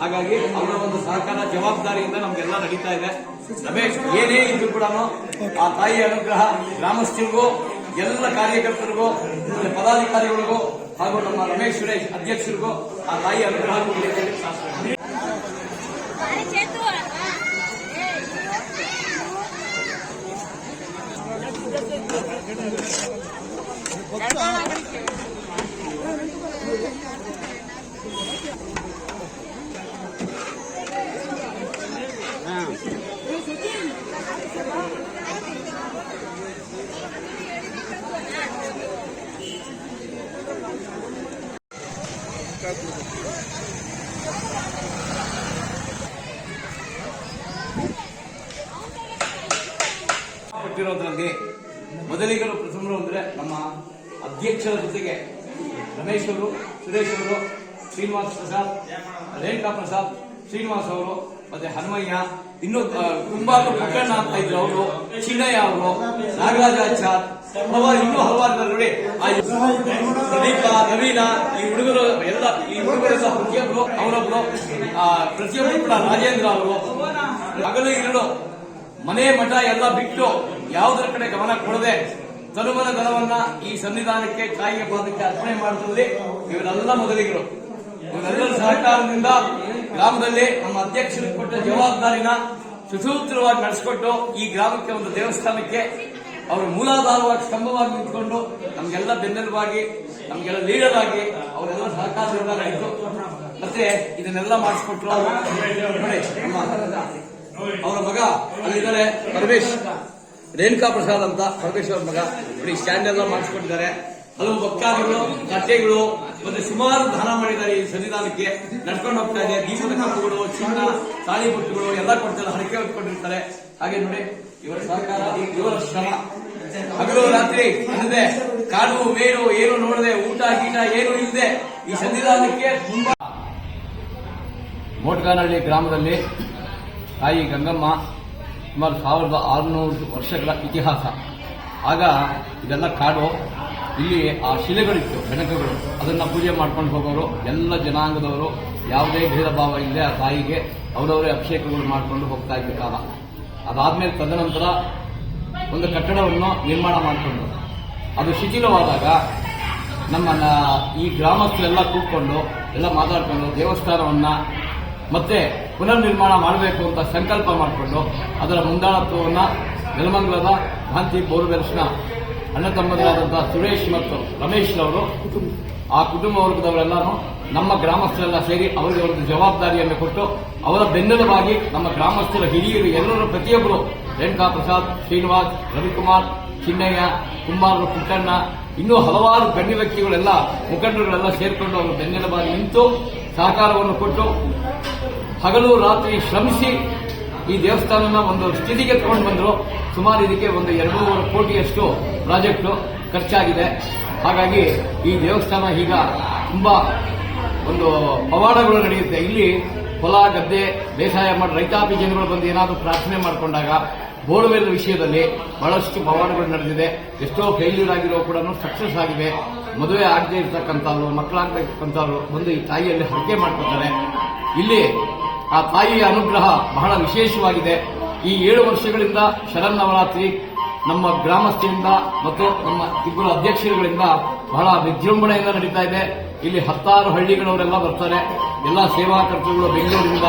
ಹಾಗಾಗಿ ಅವರ ಒಂದು ಸಹಕಾರ, ಜವಾಬ್ದಾರಿಯಿಂದ ನಮ್ಗೆಲ್ಲ ನಡೀತಾ ಇದೆ. ರಮೇಶ್, ಏನೇ ಇದ್ರು ಕೂಡ ಆ ತಾಯಿಯ ಅನುಗ್ರಹ ಗ್ರಾಮಸ್ಥರಿಗೂ, ಎಲ್ಲ ಕಾರ್ಯಕರ್ತರಿಗೂ ಪದಾಧಿಕಾರಿಗಳಿಗೂ ಹಾಗೂ ನಮ್ಮ ರಮೇಶ್ ಸುರೇಶ್ ಅಧ್ಯಕ್ಷರಿಗೂ ಆ ತಾಯಿ ಅನುಗ್ರಹ ಕೊಟ್ಟಿರೋದ್ರಲ್ಲಿ ಮೊದಲಿಗರು ಪ್ರಥಮರು ಅಂದ್ರೆ ನಮ್ಮ ಅಧ್ಯಕ್ಷರ ಜೊತೆಗೆ ರಮೇಶ್ ಅವರು ಸುರೇಶ್ ಅವರು ಶ್ರೀನಿವಾಸ್ ಪ್ರಸಾದ್ ರೇಣುಕಾ ಪ್ರಸಾದ್ ಶ್ರೀನಿವಾಸ್ ಅವರು ಮತ್ತೆ ಹನುಮಯ್ಯ ಇನ್ನು ತುಂಬಾ ಪ್ರಕರಣ ಆಗ್ತಾ ಇದ್ರು ಅವರು ಚಿನ್ನಯ್ಯ ಅವರು ನಾಗರಾಜಾಚಾರ್ ಹಲವಾರು ಇನ್ನೂ ಹಲವಾರು ನೋಡಿ ಪ್ರದೀಪ ನವೀನ ಈ ಹುಡುಗರು ಎಲ್ಲ ಈ ಹುಡುಗರೆಲ್ಲ ಪ್ರತಿಯೊಬ್ಬರು ಅವರೊಬ್ರು ಆ, ಪ್ರತಿಯೊಬ್ಬರು ಕೂಡ ರಾಜೇಂದ್ರ ಅವರು ಹಗಲು ಇರಲು ಮನೆ ಮಠ ಎಲ್ಲ ಬಿಟ್ಟು ಯಾವುದರ ಕಡೆ ಗಮನ ಕೊಡದೆ ತನುಮನ ಧನವನ್ನ ಈ ಸಂವಿಧಾನಕ್ಕೆ ಕಾಯಿಗೆ ಪಾದಕ್ಕೆ ಅರ್ಪಣೆ ಮಾಡುತ್ತಿರುವುದು ಇವರೆಲ್ಲ ಮೊದಲಿಗರು. ಇವರೆಲ್ಲರ ಸಹಕಾರದಿಂದ ಗ್ರಾಮದಲ್ಲಿ ನಮ್ಮ ಅಧ್ಯಕ್ಷರಿಗೆ ಕೊಟ್ಟ ಜವಾಬ್ದಾರಿನ ಸುಸೂತ್ರವಾಗಿ ನಡೆಸಿಕೊಟ್ಟು ಈ ಗ್ರಾಮಕ್ಕೆ ಒಂದು ದೇವಸ್ಥಾನಕ್ಕೆ ಅವರು ಮೂಲಾಧಾರವಾಗಿ ಸ್ತಂಭವಾಗಿ ನಿಂತ್ಕೊಂಡು ನಮಗೆಲ್ಲ ಬೆನ್ನೆಲುಬಾಗಿ, ನಮಗೆಲ್ಲ ಲೀಡರ್ ಆಗಿ ಅವರೆಲ್ಲ ಸಹಕಾರದಿಂದ ನಡೀತು ಮತ್ತೆ ಇದನ್ನೆಲ್ಲ ಮಾಡಿಸ್ಕೊಟ್ರು. ಅವರ ಮಗ ಅಲ್ಲಿದ್ದಾರೆ ಪರಮೇಶ್. ರೇಣುಕಾ ಪ್ರಸಾದ್ ಅಂತ ಪರಮೇಶ್ವರ ಮಗ. ನೋಡಿ ಸ್ಟ್ಯಾಂಡ್ ಎಲ್ಲ ಮಾಡಿಸ್ಕೊಂಡಿದ್ದಾರೆ. ಹಲವು ಭಕ್ತಾದಿಗಳು ಕಟ್ಟೆಗಳು ಮತ್ತೆ ಸುಮಾರು ದಾನ ಮಾಡಿದ್ದಾರೆ ಈ ಸನ್ನಿಧಾನಕ್ಕೆ. ನಡ್ಕೊಂಡು ಹೋಗ್ತಾ ಇದೆ. ದೀಪದ ಕಾಪುಗಳು, ಚಿನ್ನ, ತಾಳಿ ಬೊಟ್ಟುಗಳು ಎಲ್ಲ ಕೊಡ್ತಾರೆ, ಹರಕೆ ಹೊತ್ಕೊಂಡಿರ್ತಾರೆ ಹಾಗೆ ನೋಡಿ, ಇವರ ಸರ್ಕಾರ ಇವರ ಶ್ರಮ. ಹಗಲು ರಾತ್ರಿ ಅನ್ನದೆ ಕಾಡು, ಮೇಡು, ಏನು ನೋಡದೆ, ಊಟ, ಗೀಟ ಏನು ಇಲ್ಲದೆ ಈ ಸನ್ನಿಧಾನಕ್ಕೆ ತುಂಬಾ ಮೋಟ್ಗಾನಹಳ್ಳಿ ಗ್ರಾಮದಲ್ಲಿ ತಾಯಿ ಗಂಗಮ್ಮ ಸುಮಾರು ಸಾವಿರದ ಆರುನೂರು ವರ್ಷಗಳ ಇತಿಹಾಸ. ಆಗ ಇದೆಲ್ಲ ಕಾಡು, ಇಲ್ಲಿ ಆ ಶಿಲೆಗಳಿತ್ತು ಬೆಣಕಗಳು ಅದನ್ನ ಪೂಜೆ ಮಾಡ್ಕೊಂಡು ಹೋಗೋರು, ಎಲ್ಲ ಜನಾಂಗದವರು, ಯಾವುದೇ ಭೇದ ಭಾವ ಇಲ್ಲದೆ ಆ ತಾಯಿಗೆ ಅವರವರೇ ಅಭಿಷೇಕಗಳು ಮಾಡಿಕೊಂಡು ಹೋಗ್ತಾ ಇದ್ದ ಕಾಲ. ಅದಾದ್ಮೇಲೆ ತದನಂತರ ಒಂದು ಕಟ್ಟಡವನ್ನು ನಿರ್ಮಾಣ ಮಾಡಿಕೊಂಡು. ಅದು ಶಿಥಿಲವಾದಾಗ ನಮ್ಮ ಈ ಗ್ರಾಮಸ್ಥರೆಲ್ಲ ಕೂತ್ಕೊಂಡು ಎಲ್ಲ ಮಾತಾಡ್ಕೊಂಡು ದೇವಸ್ಥಾನವನ್ನ ಮತ್ತೆ ಪುನರ್ ನಿರ್ಮಾಣ ಮಾಡಬೇಕು ಅಂತ ಸಂಕಲ್ಪ ಮಾಡಿಕೊಂಡು ಅದರ ಮುಂದಾಳತ್ವವನ್ನು ನೆಲಮಂಗಲದ ಗಾಂಧಿ ಬೋರ್ವೆಲ್ಸ್ನ ಅಣ್ಣ ತಮ್ಮದಾದಂಥ ಸುರೇಶ್ ಮತ್ತು ರಮೇಶ್ ಅವರು ಆ ಕುಟುಂಬ ವರ್ಗದವರೆಲ್ಲರೂ ನಮ್ಮ ಗ್ರಾಮಸ್ಥರೆಲ್ಲ ಸೇರಿ ಅವರಿಗೆ ಒಂದು ಜವಾಬ್ದಾರಿಯನ್ನು ಕೊಟ್ಟು ಅವರ ಬೆನ್ನೆಲುಬಾಗಿ ನಮ್ಮ ಗ್ರಾಮಸ್ಥರ ಹಿರಿಯರು ಎಲ್ಲರೂ ಪ್ರತಿಯೊಬ್ಬರು ರೇಣುಕಾ ಪ್ರಸಾದ್ ಶ್ರೀನಿವಾಸ್ ರವಿಕುಮಾರ್ ಚಿನ್ನಯ್ಯ ಕುಮಾರ್ ಪುಟ್ಟಣ್ಣ ಇನ್ನೂ ಹಲವಾರು ಗಣ್ಯ ವ್ಯಕ್ತಿಗಳೆಲ್ಲ ಮುಖಂಡರುಗಳೆಲ್ಲ ಸೇರಿಕೊಂಡು ಅವರು ಬೆನ್ನೆಲುಬಾಗಿ ನಿಂತು ಸಹಕಾರವನ್ನು ಕೊಟ್ಟು ಹಗಲು ರಾತ್ರಿ ಶ್ರಮಿಸಿ ಈ ದೇವಸ್ಥಾನನ ಒಂದು ಸ್ಥಿತಿಗೆ ತಗೊಂಡು ಬಂದರು. ಸುಮಾರು ಇದಕ್ಕೆ ಒಂದು ಎರಡೂವರೆ ಕೋಟಿಯಷ್ಟು ಪ್ರಾಜೆಕ್ಟ್ ಖರ್ಚಾಗಿದೆ. ಹಾಗಾಗಿ ಈ ದೇವಸ್ಥಾನ ಈಗ ತುಂಬಾ ಒಂದು ಪವಾಡಗಳು ನಡೆಯುತ್ತೆ. ಇಲ್ಲಿ ಹೊಲ, ಗದ್ದೆ, ಬೇಸಾಯ ಮಾಡಿ ರೈತಾಪಿ ಜನಗಳು ಬಂದು ಏನಾದರೂ ಪ್ರಾರ್ಥನೆ ಮಾಡಿಕೊಂಡಾಗ ಬೋರ್ವೆಲ್ ವಿಷಯದಲ್ಲಿ ಬಹಳಷ್ಟು ಪವಾಡಗಳು ನಡೆದಿದೆ. ಎಷ್ಟೋ ಫೇಲ್ಯೂರ್ ಆಗಿರೋ ಕೂಡ ಸಕ್ಸಸ್ ಆಗಿದೆ. ಮದುವೆ ಆಗದೆ ಇರ್ತಕ್ಕಂಥವ್ರು, ಮಕ್ಕಳಾಗದೆ ಇರ್ತಕ್ಕಂಥವ್ರು ಬಂದು ಈ ತಾಯಿಯಲ್ಲಿ ಹರಕೆ ಮಾಡ್ಕೊತಾರೆ. ಇಲ್ಲಿ ಆ ತಾಯಿಯ ಅನುಗ್ರಹ ಬಹಳ ವಿಶೇಷವಾಗಿದೆ. ಈ ಏಳು ವರ್ಷಗಳಿಂದ ಶರನ್ನವರಾತ್ರಿ ನಮ್ಮ ಗ್ರಾಮಸ್ಥರಿಂದ ಮತ್ತು ನಮ್ಮ ಇಬ್ಬರು ಅಧ್ಯಕ್ಷರುಗಳಿಂದ ಬಹಳ ವಿಜೃಂಭಣೆಯಿಂದ ನಡೀತಾ ಇದೆ. ಇಲ್ಲಿ ಹತ್ತಾರು ಹಳ್ಳಿಗಳವರೆಲ್ಲ ಬರ್ತಾರೆ. ಎಲ್ಲ ಸೇವಾಕರ್ತರುಗಳು ಬೆಂಗಳೂರಿಂದ,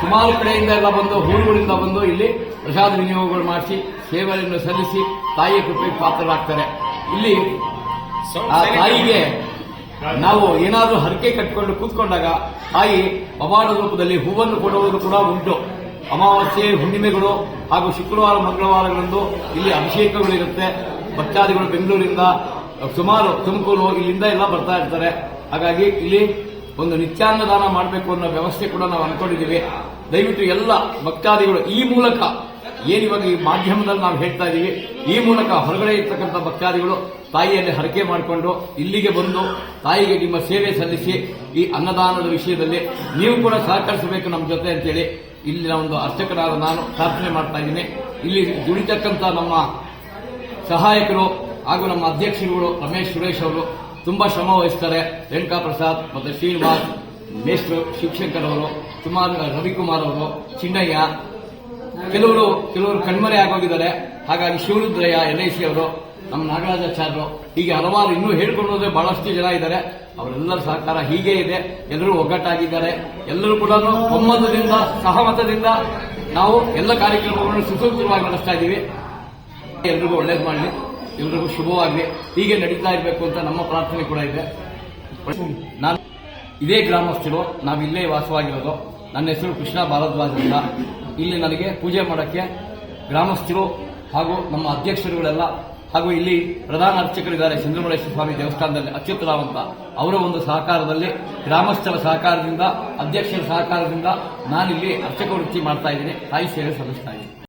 ಸುಮಾರು ಕಡೆಯಿಂದ ಎಲ್ಲ ಬಂದು, ಊರುಗಳಿಂದ ಬಂದು ಇಲ್ಲಿ ಪ್ರಸಾದ ವಿನಿಯೋಗಗಳು ಮಾಡಿಸಿ, ಸೇವೆಯನ್ನು ಸಲ್ಲಿಸಿ ತಾಯಿಯ ಕೃಪೆಗೆ ಪಾತ್ರರಾಗ್ತಾರೆ. ಇಲ್ಲಿ ಆ ತಾಯಿಗೆ ನಾವು ಏನಾದರೂ ಹರಕೆ ಕಟ್ಟಿಕೊಂಡು ಕೂತ್ಕೊಂಡಾಗ ತಾಯಿ ಪವಾಡ ರೂಪದಲ್ಲಿ ಹೂವನ್ನು ಕೊಡುವುದು ಕೂಡ ಉಂಟು. ಅಮಾವಾಸ್ಯೆ, ಹುಣ್ಣಿಮೆಗಳು ಹಾಗೂ ಶುಕ್ರವಾರ, ಮಂಗಳವಾರಗಳಂದು ಇಲ್ಲಿ ಅಭಿಷೇಕಗಳಿರುತ್ತೆ ಭಕ್ತಾದಿಗಳು ಬೆಂಗಳೂರಿಂದ ಸುಮಾರು ತುಮಕೂರು ಇಲ್ಲಿಂದ ಎಲ್ಲ ಬರ್ತಾ ಇರ್ತಾರೆ. ಹಾಗಾಗಿ ಇಲ್ಲಿ ಒಂದು ನಿತ್ಯಾನ್ನದಾನ ಮಾಡಬೇಕು ಅನ್ನೋ ವ್ಯವಸ್ಥೆ ಕೂಡ ನಾವು ಅನ್ಕೊಂಡಿದ್ದೀವಿ. ದಯವಿಟ್ಟು ಎಲ್ಲ ಭಕ್ತಾದಿಗಳು ಈ ಮೂಲಕ ಏನಿವಾಗ ಈ ಮಾಧ್ಯಮದಲ್ಲಿ ನಾವು ಹೇಳ್ತಾ ಇದ್ದೀವಿ ಈ ಮೂಲಕ ಹೊರಗಡೆ ಇರ್ತಕ್ಕಂಥ ಭಕ್ತಾದಿಗಳು ತಾಯಿಯಲ್ಲಿ ಹರಕೆ ಮಾಡಿಕೊಂಡು ಇಲ್ಲಿಗೆ ಬಂದು ತಾಯಿಗೆ ನಿಮ್ಮ ಸೇವೆ ಸಲ್ಲಿಸಿ ಈ ಅನ್ನದಾನದ ವಿಷಯದಲ್ಲಿ ನೀವು ಕೂಡ ಸಹಕರಿಸಬೇಕು ನಮ್ಮ ಜೊತೆ ಅಂತೇಳಿ ಇಲ್ಲಿನ ಒಂದು ಅರ್ಚಕರಾದ ನಾನು ಪ್ರಾರ್ಥನೆ ಮಾಡ್ತಾ ಇದ್ದೀನಿ. ಇಲ್ಲಿ ದುಡಿತಕ್ಕಂಥ ನಮ್ಮ ಸಹಾಯಕರು ಹಾಗೂ ನಮ್ಮ ಅಧ್ಯಕ್ಷರುಗಳು ರಮೇಶ್ ಸುರೇಶ್ ಅವರು ತುಂಬಾ ಶ್ರಮ ವಹಿಸ್ತಾರೆ ರೇಣುಕಾ ಪ್ರಸಾದ್ ಮತ್ತೆ ಶ್ರೀನಿವಾಸ್, ಮೇಷ್ಟ್ರು, ಶಿವಶಂಕರ್ ಅವರು, ಸುಮಾರು ರವಿಕುಮಾರ್ ಅವರು, ಚಿನ್ನಯ್ಯ, ಕೆಲವರು ಕೆಲವರು ಕಣ್ಮರೆ ಆಗೋಗಿದ್ದಾರೆ. ಹಾಗಾಗಿ ಶಿವರುದ್ರಯ್ಯ ಎಲ್ ಐ ಸಿ ಅವರು, ನಮ್ಮ ನಾಗರಾಜಾಚಾರ್ಯರು, ಹೀಗೆ ಹಲವಾರು ಇನ್ನೂ ಹೇಳ್ಕೊಂಡು ಹೋದ್ರೆ ಬಹಳಷ್ಟು ಜನ ಇದ್ದಾರೆ. ಅವರೆಲ್ಲರ ಸಹಕಾರ ಹೀಗೆ ಇದೆ. ಎಲ್ಲರೂ ಒಗ್ಗಟ್ಟಾಗಿದ್ದಾರೆ. ಎಲ್ಲರೂ ಕೂಡ ಒಮ್ಮತದಿಂದ, ಸಹಮತದಿಂದ ನಾವು ಎಲ್ಲ ಕಾರ್ಯಕ್ರಮಗಳನ್ನು ಸುಸೂತ್ರವಾಗಿ ನಡೆಸ್ತಾ ಇದ್ದೀವಿ ಎಲ್ರಿಗೂ ಒಳ್ಳೇದು ಮಾಡಲಿ. ಎಲ್ರಿಗೂ ಶುಭವಾಗಲಿ. ಹೀಗೆ ನಡೀತಾ ಇರಬೇಕು ಅಂತ ನಮ್ಮ ಪ್ರಾರ್ಥನೆ ಕೂಡ ಇದೆ. ನಾನು ಇದೇ ಗ್ರಾಮಸ್ಥರು, ನಾವು ಇಲ್ಲೇ ವಾಸವಾಗಿರೋದು. ನನ್ನ ಹೆಸರು ಕೃಷ್ಣ ಭಾರದ್ವಾಜ್ ಅಂತ. ಇಲ್ಲಿ ನನಗೆ ಪೂಜೆ ಮಾಡೋಕ್ಕೆ ಗ್ರಾಮಸ್ಥರು ಹಾಗೂ ನಮ್ಮ ಅಧ್ಯಕ್ಷರುಗಳೆಲ್ಲ ಹಾಗೂ ಇಲ್ಲಿ ಪ್ರಧಾನ ಅರ್ಚಕರಿದ್ದಾರೆ ಚಂದ್ರಮಳೇಶ್ವರ ಸ್ವಾಮಿ ದೇವಸ್ಥಾನದಲ್ಲಿ ಅಚ್ಯುತರಾವ್ ಅಂತ. ಅವರ ಒಂದು ಸಹಕಾರದಲ್ಲಿ ಗ್ರಾಮಸ್ಥರ ಸಹಕಾರದಿಂದ, ಅಧ್ಯಕ್ಷರ ಸಹಕಾರದಿಂದ ನಾನಿಲ್ಲಿ ಅರ್ಚಕ ವೃತ್ತಿ ಮಾಡ್ತಾ ಇದ್ದೀನಿ. ತಾಯಿ ಸೇವೆ ಸಲ್ಲಿಸ್ತಾ ಇದ್ದೀನಿ.